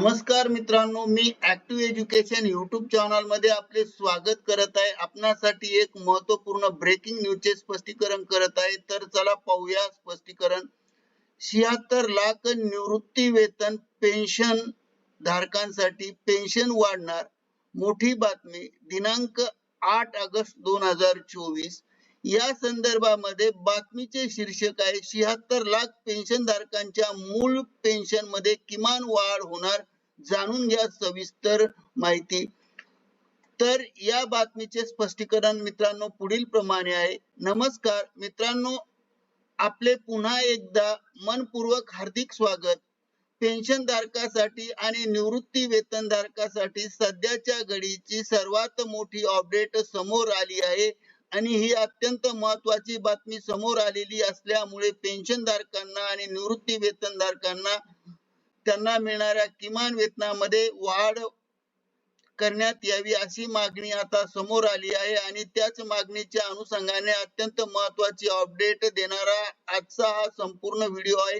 नमस्कार मित्रांनो मी ऍक्टिव्ह एज्युकेशन युट्यूब चॅनलमध्ये आपले स्वागत करत आहे. आपणासाठी एक महत्त्वपूर्ण ब्रेकिंग न्यूजचे स्पष्टीकरण करत आहे. तर चला पाहूया स्पष्टीकरण. शहात्तर लाख निवृत्ती वेतन पेन्शन धारकांसाठी पेन्शन वाढणार. मोठी बातमी दिनांक आठ ऑगस्ट दोन हजार चोवीस. या संदर्भामध्ये बातमीचे शीर्षक आहे शहात्तर लाख पेन्शन धारकांच्या मूळ पेन्शनमध्ये किमान वाढ होणार जाणून घ्या सविस्तर माहिती. तर या बातमीचे स्पष्टीकरण मित्रांनो पुढील प्रमाणे आहे. नमस्कार मित्रांनो आपले पुन्हा एकदा मनपूर्वक हार्दिक स्वागत. पेन्शन धारकासाठी आणि निवृत्ती वेतन धारकासाठी सध्याच्या घडीची सर्वात मोठी अपडेट समोर आली आहे. आणि ही अत्यंत महत्वाची बातमी समोर आलेली असल्यामुळे पेन्शन धारकांना आणि निवृत्ती वेतन धारकांना त्यांना मिळणाऱ्या किमान वेतनामध्ये वाढ करण्यात यावी अशी मागणी आता समोर आली आहे आणि त्याच मागणीच्या अनुषंगाने अत्यंत महत्वाची अपडेट देणारा आजचा हा संपूर्ण व्हिडिओ आहे.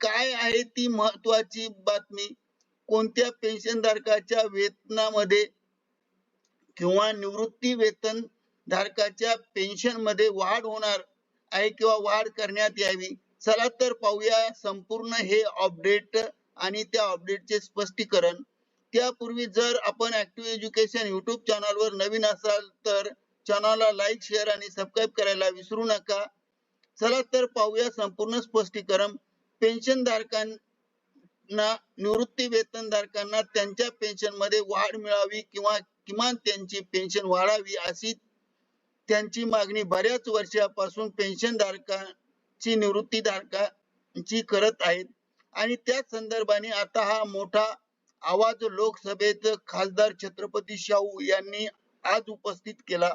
काय आहे ती महत्वाची बातमी? कोणत्या पेन्शन धारकाच्या वेतनामध्ये किंवा निवृत्ती वेतन धारकाच्या पेन्शनमध्ये वाढ होणार आहे किंवा वाढ करण्यात यावी? चला तर पाहूया संपूर्ण हे अपडेट आणि त्या अपडेटचे स्पष्टीकरण. त्यापूर्वी जर आपण ऍक्टिव्ह एज्युकेशन युट्यूब चॅनलवर नवीन असाल तर चॅनलला लाईक शेअर आणि सबस्क्राईब करायला विसरू नका. चला तर पाहूया संपूर्ण स्पष्टीकरण. पेन्शन धारकांना निवृत्ती वेतन धारकांना त्यांच्या पेन्शनमध्ये वाढ मिळावी किंवा किमान त्यांची पेन्शन वाढावी अशी त्यांची मागणी बऱ्याच वर्षापासून पेन्शन धारकांची निवृत्ती धारकांची करत आहेत. आणि त्याच संदर्भाने आता हा मोठा आवाज लोकसभेत खासदार छत्रपती शाहू यांनी आज उपस्थित केला.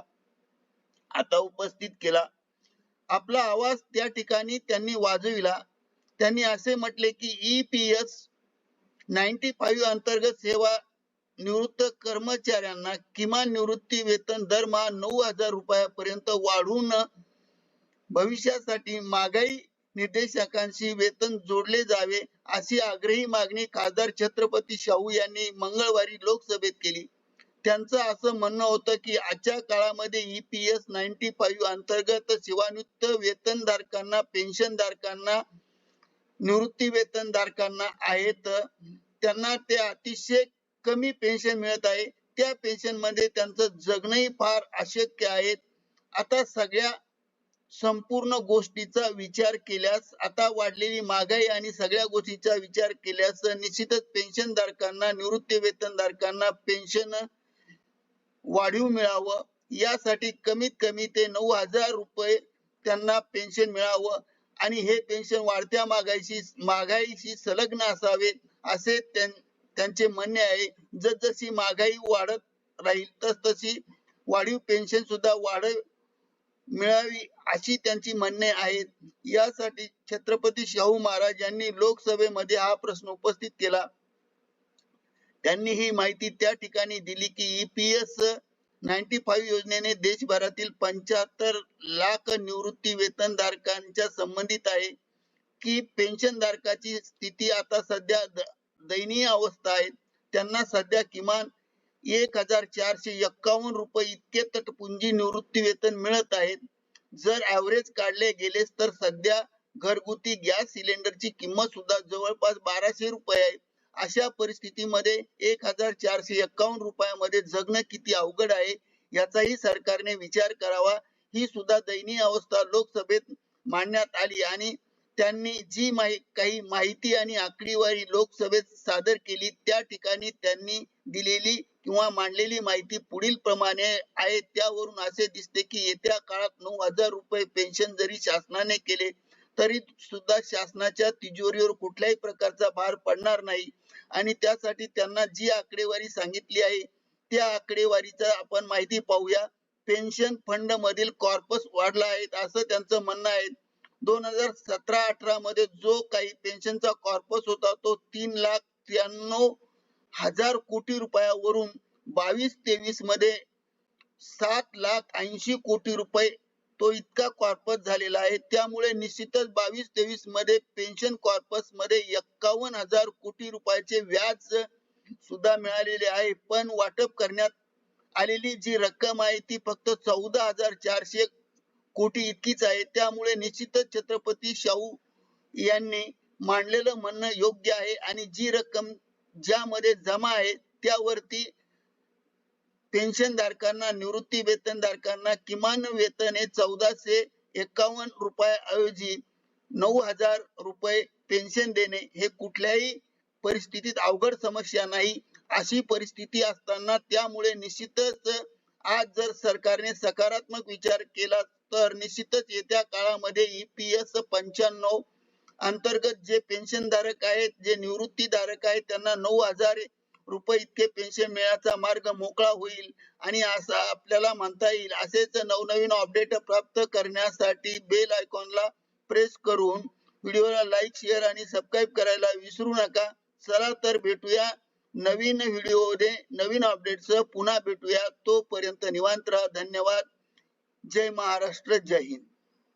आता उपस्थित केला. आपला आवाज त्या ठिकाणी त्यांनी वाजविला. त्यांनी असे म्हटले की E P S ninety five अंतर्गत सेवा निवृत्त कर्मचाऱ्यांना किमान निवृत्ती वेतन दरमहा नऊ हजार रुपयापर्यंत वाढवून भविष्यासाठी महागाई निर्देशकांशी वेतन जोडले जावे अशी आग्रही मागणी खासदार छत्रपती शाहू यांनी मंगळवारी लोकसभेत केली. त्यांचं असं म्हणणं होतं की आजच्या काळामध्ये ईपीएस नाईन्टी फाईव्ह अंतर्गत सेवानिवृत्त वेतनधारकांना पेन्शन धारकांना निवृत्ती वेतन धारकांना आहेत त्यांना ते अतिशय कमी पेन्शन मिळत आहे. त्या पेन्शनमध्ये त्यांचं जगणंही फार अशक्य आहे. आता सगळ्या संपूर्ण गोष्टीचा विचार केल्यास आता वाढलेली महागाई आणि सगळ्या गोष्टीचा विचार केल्यास निश्चितच पेन्शन धारकांना निवृत्ती वेतन धारकांना पेन्शन वाढीव मिळावं. यासाठी कमीत कमी ते नऊ हजार रुपये त्यांना पेन्शन मिळावं आणि हे पेन्शन वाढत्या महागाईशी महागाईशी संलग्न असावे असे त्यांचे म्हणणे आहे जसजशी महागाई वाढत राहील तस तशी वाढीव पेन्शन सुद्धा वाढ मिळावी अशी त्यांची म्हणणे आहेत यासाठी छत्रपती शाहू महाराज यांनी लोकसभेमध्ये हा प्रश्न उपस्थित केला. त्यांनी ही माहिती त्या ठिकाणी दिली की ईपीएस नाईन्टी फाईव्ह योजनेने देशभरातील पंच्याहत्तर लाख निवृत्ती वेतन धारकांच्या संबंधित आहे. की पेन्शन धारकाची स्थिती आता सध्या दयनीय अवस्था आहेत त्यांना सध्या किमान एक हजार चारशे एक्कावन्न रुपये इतके तटपुंजी निवृत्ती वेतन मिळत आहेत. जर ऍव्हरेज काढले गेलेस तर सध्या घरगुती गॅस सिलेंडरची किंमत सुद्धा जवळपास बाराशे रुपये आहे. अशा परिस्थितीमध्ये एक हजार चारशे एक्कावन्न रुपयामध्ये जगणं किती अवघड आहे याचाही सरकारने विचार करावा. ही सुद्धा दयनीय अवस्था लोकसभेत मांडण्यात आली आणि त्यांनी जी माहि काही माहिती आणि आकडेवारी लोकसभेत सादर केली त्या ठिकाणी त्यांनी दिलेली किंवा मांडलेली माहिती पुढील प्रमाणे आहे. त्यावरून असे दिसते की येत्या काळात नऊ हजार रुपये पेन्शन जरी शासनाने केले तरी सुद्धा शासनाच्या तिजोरीवर कुठल्याही प्रकारचा भार पडणार नाही. आणि त्यासाठी त्यांना जी आकडेवारी सांगितली आहे त्या आकडेवारीचा आपण माहिती पाहूया. पेन्शन फंड मधील कॉर्पस वाढला आहे असं त्यांचं म्हणणं आहे. दोन हजार सतरा अठरा मध्ये जो काही पेन्शनचा कॉर्पस होता तो तीन लाख त्र्याण्णव हजार कोटी रुपयावरून बावीस तेवीसमध्ये सात लाख ऐंशी कोटी रुपये तो इतका कॉर्पस झालेला आहे. त्यामुळे निश्चितच बावीस तेवीसमध्ये पेन्शन कॉर्पसमध्ये एक्कावन्न हजार कोटी रुपयाचे व्याज सुद्धा मिळालेले आहे. पण वाटप करण्यात आलेली जी रक्कम आहे ती फक्त चौदा हजार चारशे कोटी इतकीच आहे. त्यामुळे निश्चितच छत्रपती शाहू यांनी मांडलेलं म्हणणं योग्य आहे आणि जी रक्कम ज्यामध्ये जमा आहे त्यावरती पेन्शन धारकांना निवृत्ती वेतन धारकांना किमान वेतन हे चौदाशे एकावन्न रुपयाऐवजी नऊ हजार रुपये पेन्शन देणे हे कुठल्याही परिस्थितीत अवघड समस्या नाही. अशी परिस्थिती असताना त्यामुळे निश्चितच आज जर सरकारने सकारात्मक विचार केला तर निश्चितच येत्या काळामध्ये ईपीएस पंच्याण्णव अंतर्गत जे पेन्शन धारक आहेत जे निवृत्ती धारक आहेत त्यांना नऊ हजार रुपये इतके पेन्शन मिळण्याचा मार्ग मोकळा होईल आणि असा आपल्याला म्हणता येईल. असेच नवनवीन अपडेट प्राप्त करण्यासाठी बेल आयकॉनला प्रेस करून व्हिडिओला लाईक शेअर आणि सबस्क्राईब करायला विसरू नका. चला तर भेटूया नवीन व्हिडिओ नवीन अपडेटसह पुन्हा भेटूया. तोपर्यंत निवांत राहा. धन्यवाद. जय महाराष्ट्र जय हिंद.